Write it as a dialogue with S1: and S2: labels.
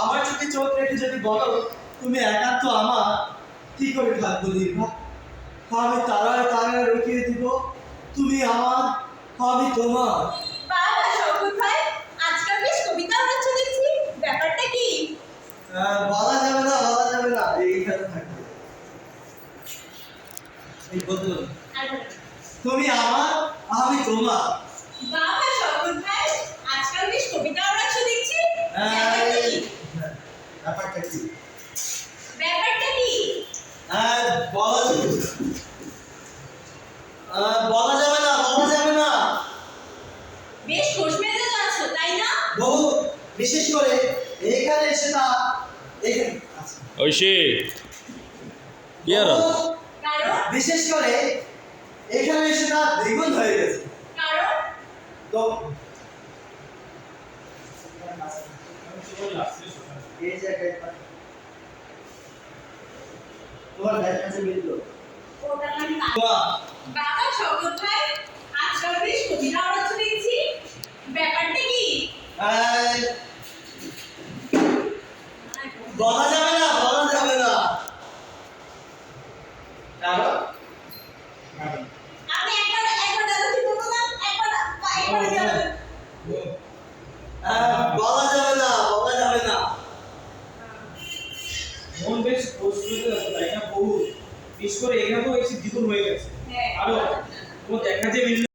S1: আমার চোখে চোখ রেখে যদি বলো তুমি একান্ত আমার কি করে থাকব দীর্ঘা? আমি তারায় তারায় রুকিয়ে দিব তুমি আমার আমি তোমার।
S2: বাবা শঙ্কর ভাই আজকাল বেশ কবিতা দেখছি। ব্যাপারটা কি?
S1: বলা যাবে না বলা যাবে না এইখানে থাকবে। এই বদল তুমি আমার আমি তোমার।
S2: বাবা শঙ্কর ভাই আজকাল বেশ কবিতা পড়াচ্ছ দেখছি হ্যাঁ, ব্যাপারটা কি
S1: হ্যাঁ, ব্যাপারটা কি
S2: ব্যাপারটা কি
S1: আহ, বলা আহ, বলা যাবে না বলা যাবে না।
S2: বেশ খোশ মেজাজ আছো তাই না?
S1: বহু বিশেষ করে এখানে এসে তা এখানে আচ্ছা।
S3: ঐশী
S1: কি আর বিশেষ করে এখানে এসে তা দ্বিগুণ হয়ে গেছে।
S2: কারণ?
S1: তো এই জায়গায় তোমার
S2: ওটা আমি শপথ ভাই আজকাল বেশ কবিরা অর্থ দেখছি ব্যাপারটা কি? বলা
S1: যাবে না বলা যাবে না। কারণ?
S2: আপনি একবার একবার দাদা কি বলুন একবার একবার যাবেন
S1: হ্যাঁ। বলা যাবে না বলা যাবে না।
S3: মন বেশ প্রস্তুত আছে তাই না? বহু বিশেষ করে এখানেও একটু দ্বিগুণ হয়ে গেছে।
S2: 阿六，
S3: 我点开这位置。